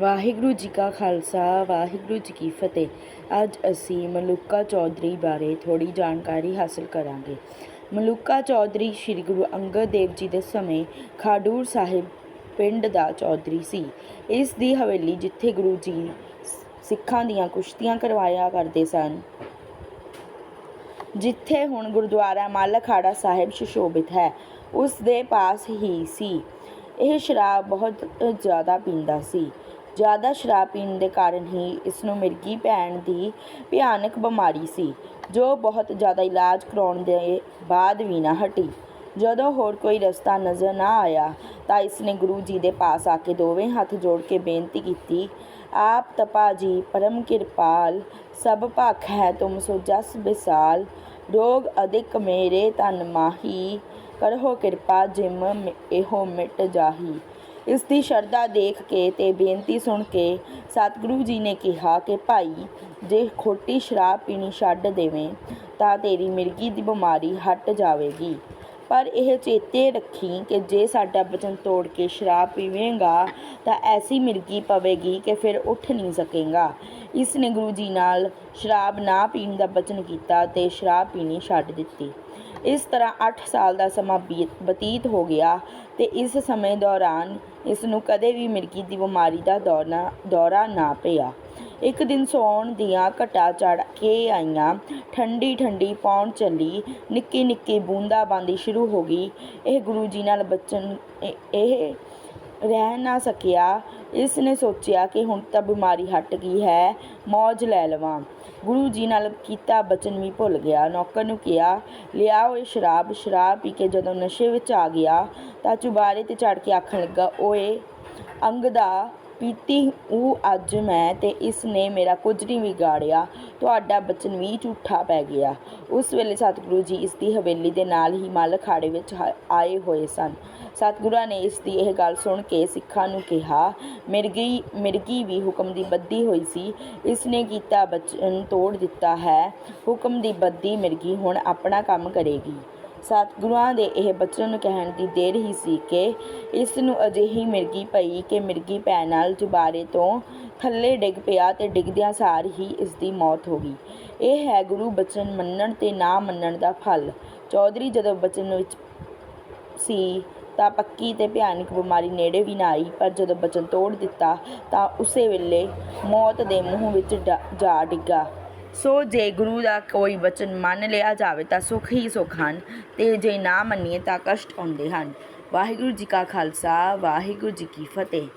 ਵਾਹਿਗੁਰੂ ਜੀ ਕਾ ਖਾਲਸਾ, ਵਾਹਿਗੁਰੂ ਜੀ ਕੀ ਫਤਿਹ। ਅੱਜ ਅਸੀਂ ਮਲੂਕਾ ਚੌਧਰੀ ਬਾਰੇ ਥੋੜੀ ਜਾਣਕਾਰੀ ਹਾਸਲ ਕਰਾਂਗੇ। ਮਲੂਕਾ ਚੌਧਰੀ ਸ੍ਰੀ ਗੁਰੂ ਅੰਗਦ ਦੇਵ ਜੀ ਦੇ ਸਮੇਂ ਖਾਡੂਰ ਸਾਹਿਬ ਪਿੰਡ ਦਾ ਚੌਧਰੀ ਸੀ। ਇਸ ਦੀ ਹਵੇਲੀ ਜਿੱਥੇ ਗੁਰੂ ਜੀ ਸਿੱਖਾਂ ਦੀਆਂ ਕੁਸ਼ਤੀਆਂ ਕਰਵਾਇਆ ਕਰਦੇ ਸਨ, ਜਿੱਥੇ ਹੁਣ ਗੁਰਦੁਆਰਾ ਮਾਲਖਾੜਾ ਸਾਹਿਬ ਸੁਸ਼ੋਭਿਤ ਹੈ, ਉਸ ਦੇ ਪਾਸ ਹੀ ਸੀ। ਇਹ ਸ਼ਰਾਬ ਬਹੁਤ ਜ਼ਿਆਦਾ ਪੀਂਦਾ ਸੀ। ਜ਼ਿਆਦਾ ਸ਼ਰਾਬ ਪੀਣ ਦੇ ਕਾਰਨ ਹੀ ਇਸ ਨੂੰ ਮਿਰਗੀ ਪੈਣ ਦੀ ਭਿਆਨਕ ਬਿਮਾਰੀ ਸੀ, ਜੋ ਬਹੁਤ ਜ਼ਿਆਦਾ ਇਲਾਜ ਕਰਵਾਉਣ ਦੇ ਬਾਅਦ ਵੀ ਨਾ ਹਟੀ। ਜਦੋਂ ਹੋਰ ਕੋਈ ਰਸਤਾ ਨਜ਼ਰ ਨਾ ਆਇਆ ਤਾਂ ਇਸ ਨੇ ਗੁਰੂ ਜੀ ਦੇ ਪਾਸ ਆ ਕੇ ਦੋਵੇਂ ਹੱਥ ਜੋੜ ਕੇ ਬੇਨਤੀ ਕੀਤੀ, ਆਪ ਤਪਾ ਜੀ, ਪਰਮ ਕਿਰਪਾਲ, ਸਭ ਭਖ ਹੈ ਤੁਮ ਸੋ ਜਸ ਵਿਸਾਲ ਰੋਗ ਅਧਿਕ ਮੇਰੇ ਤਨ ਮਾਹੀ, ਕਰਹੋ ਕਿਰਪਾ ਜਿਮ ਮਿ- ਇਹੋ ਮਿਟ ਜਾਹੀ। ਇਸ ਦੀ ਸ਼ਰਧਾ ਦੇਖ ਕੇ ਤੇ ਬੇਨਤੀ ਸੁਣ ਕੇ ਸਤਿਗੁਰੂ ਜੀ ਨੇ ਕਿਹਾ ਕਿ ਭਾਈ, ਜੇ ਖੋਟੀ ਸ਼ਰਾਬ ਪੀਣੀ ਛੱਡ ਦੇਵੇਂ, ਤਾਂ ਤੇਰੀ ਮਿਰਗੀ ਦੀ ਬਿਮਾਰੀ ਹਟ ਜਾਵੇਗੀ। ਪਰ ਇਹ ਚੇਤੇ ਰੱਖੀ ਕਿ ਜੇ ਸਾਡਾ ਬਚਨ ਤੋੜ ਕੇ ਸ਼ਰਾਬ ਪੀਵੇਂਗਾ, ਤਾਂ ਐਸੀ ਮਿਰਗੀ ਪਵੇਗੀ ਕਿ ਫਿਰ ਉੱਠ ਨਹੀਂ ਸਕੇਗਾ। ਇਸ ਨੇ ਗੁਰੂ ਜੀ ਨਾਲ ਸ਼ਰਾਬ ਨਾ ਪੀਣ ਦਾ ਬਚਨ ਕੀਤਾ ਤੇ ਸ਼ਰਾਬ ਪੀਣੀ ਛੱਡ ਦਿੱਤੀ। ਇਸ ਤਰ੍ਹਾਂ 8 ਸਾਲ ਦਾ ਸਮਾਂ ਬੀਤ, ਬਤੀਤ ਹੋ ਗਿਆ ਤੇ ਇਸ ਸਮੇਂ ਦੌਰਾਨ ਇਸ ਨੂੰ ਕਦੇ ਵੀ ਮਿਰਗੀ ਦੀ ਬਿਮਾਰੀ ਦਾ ਦੌਰਾ ਦੌਰਾ ਨਾ ਪਿਆ। ਇੱਕ ਦਿਨ ਸੌਣ ਦੀਆਂ ਘਟਾ ਚੜ ਕੇ ਆਈਆਂ, ਠੰਡੀ ਠੰਡੀ ਪੌਣ ਚੱਲੀ, ਨਿੱਕੀ ਨਿੱਕੀ ਬੂੰਦਾਬਾਂਦੀ ਸ਼ੁਰੂ ਹੋ ਗਈ। ਇਹ ਗੁਰੂ ਜੀ ਨਾਲ ਬਚਨ, ਇਹ- ਇਹ ਰਹਿ ਨਾ ਸਕਿਆ। ਇਸ ਨੇ ਸੋਚਿਆ ਕਿ ਹੁਣ ਤਾਂ ਬਿਮਾਰੀ ਹਟ ਗਈ ਹੈ, ਮੌਜ ਲੈ ਲਵਾਂ। ਗੁਰੂ ਜੀ ਨਾਲ ਕੀਤਾ ਬਚਨ ਵੀ ਭੁੱਲ ਗਿਆ। ਨੌਕਰ ਨੂੰ ਕਿਹਾ ਲਿਆਓ ਇਹ ਸ਼ਰਾਬ ਸ਼ਰਾਬ ਪੀ ਕੇ ਜਦੋਂ ਨਸ਼ੇ ਵਿੱਚ ਆ ਗਿਆ ਤਾਂ ਚੁਬਾਰੇ ਤੇ ਚੜ ਕੇ ਆਖਣ ਲੱਗਾ, ਓਏ, ਅੰਗ ਦਾ ਕੀਤੀ ਉਹ ਅੱਜ ਮੈਂ ਤੇ ਇਸ ਨੇ ਮੇਰਾ ਕੁਝ ਨਹੀਂ ਵਿਗਾੜਿਆ। ਤੁਹਾਡਾ ਬਚਨ ਵੀ ਝੂਠਾ ਪੈ ਗਿਆ। ਉਸ ਵੇਲੇ ਸਤਿਗੁਰੂ ਜੀ ਇਸ ਦੀ ਹਵੇਲੀ ਦੇ ਨਾਲ ਹੀ ਮੱਲ ਅਖਾੜੇ ਵਿੱਚ ਹ- ਆਏ ਹੋਏ ਸਨ। ਸਤਿਗੁਰਾਂ ਨੇ ਇਸ ਦੀ ਇਹ ਗੱਲ ਸੁਣ ਕੇ ਸਿੱਖਾਂ ਨੂੰ ਕਿਹਾ, ਮਿਰਗੀ ਮਿਰਗੀ ਵੀ ਹੁਕਮ ਦੀ ਬੱਧੀ ਹੋਈ ਸੀ। ਇਸ ਨੇ ਕੀਤਾ ਬਚਨ ਤੋੜ ਦਿੱਤਾ ਹੈ। ਹੁਕਮ ਦੀ ਬੱਧੀ ਮਿਰਗੀ ਹੁਣ ਆਪਣਾ ਕੰਮ ਕਰੇਗੀ। ਸਤਿਗੁਰਾਂ ਦੇ ਇਹ ਬਚਨ ਨੂੰ ਕਹਿਣ ਦੀ ਦੇਰ ਹੀ ਸੀ ਕਿ ਇਸ ਨੂੰ ਅਜਿਹੀ ਮਿਰਗੀ ਪਈ ਕਿ ਮਿਰਗੀ ਪੈਣ ਨਾਲ ਜੁਬਾਰੇ ਤੋਂ ਥੱਲੇ ਡਿੱਗ ਪਿਆ ਤੇ ਡਿੱਗਦਿਆਂ ਸਾਰ ਹੀ ਇਸ ਦੀ ਮੌਤ ਹੋ ਗਈ। ਇਹ ਹੈ ਗੁਰੂ ਬਚਨ ਮੰਨਣ ਤੇ ਨਾ ਮੰਨਣ ਦਾ ਫਲ। ਚੌਧਰੀ ਜਦੋਂ ਬਚਨ ਵਿੱਚ ਸੀ ਤਾਂ ਪੱਕੀ ਤੇ ਭਿਆਨਕ ਬਿਮਾਰੀ ਨੇੜੇ ਵੀ ਨਾ ਆਈ, ਪਰ ਜਦੋਂ ਬਚਨ ਤੋੜ ਦਿੱਤਾ ਤਾਂ ਉਸੇ ਵੇਲੇ ਮੌਤ ਦੇ ਮੂੰਹ ਵਿੱਚ ਡ- ਜਾ ਡਿੱਗਾ। ਸੋ ਜੇ ਗੁਰੂ ਦਾ ਕੋਈ ਵਚਨ ਮੰਨ ਲਿਆ ਜਾਵੇ ਤਾਂ ਸੁਖ ਹੀ ਸੁਖ ਹਨ ਤੇ ਜੇ ਨਾ ਮੰਨੀਏ ਤਾਂ ਕਸ਼ਟ ਆਉਂਦੇ ਹਨ। ਵਾਹਿਗੁਰੂ ਜੀ ਕਾ ਖਾਲਸਾ, ਵਾਹਿਗੁਰੂ ਜੀ ਕੀ ਫਤਿਹ।